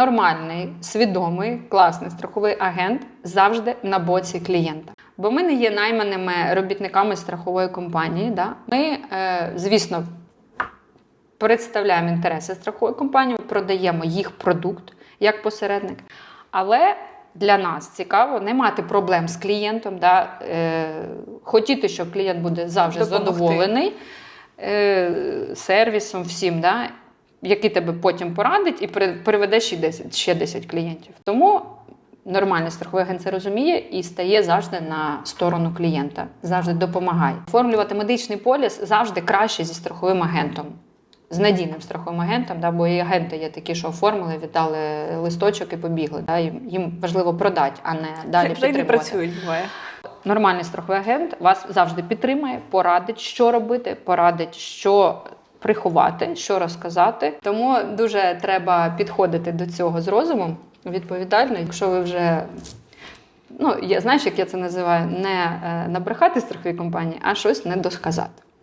Нормальний, свідомий, класний страховий агент завжди на боці клієнта. Бо ми не є найманими робітниками страхової компанії. Да? Ми, е, звісно, представляємо інтереси страхової компанії, продаємо їх продукт як посередник. Але для нас цікаво не мати проблем з клієнтом, да? е, хотіти, щоб клієнт буде завжди Допомогти. задоволений е, сервісом, всім, да? Який тебе потім порадить і при- приведе ще 10, ще 10 клієнтів. Тому нормальний страховий агент це розуміє і стає завжди на сторону клієнта, завжди допомагає. Оформлювати медичний поліс завжди краще зі страховим агентом. З надійним страховим агентом, да, бо і агенти є такі, що оформили, віддали листочок і побігли. Да, їм, важливо продати, а не далі й не підтримувати. працюють, буває. Нормальний страховий агент вас завжди підтримає, порадить, що робити, порадить, що приховати, що розказати. Тому дуже треба підходити до цього з розумом відповідально. Якщо ви вже ну я знаєш, як я це називаю, не е, набрехати страховій компанії, а щось не досказати.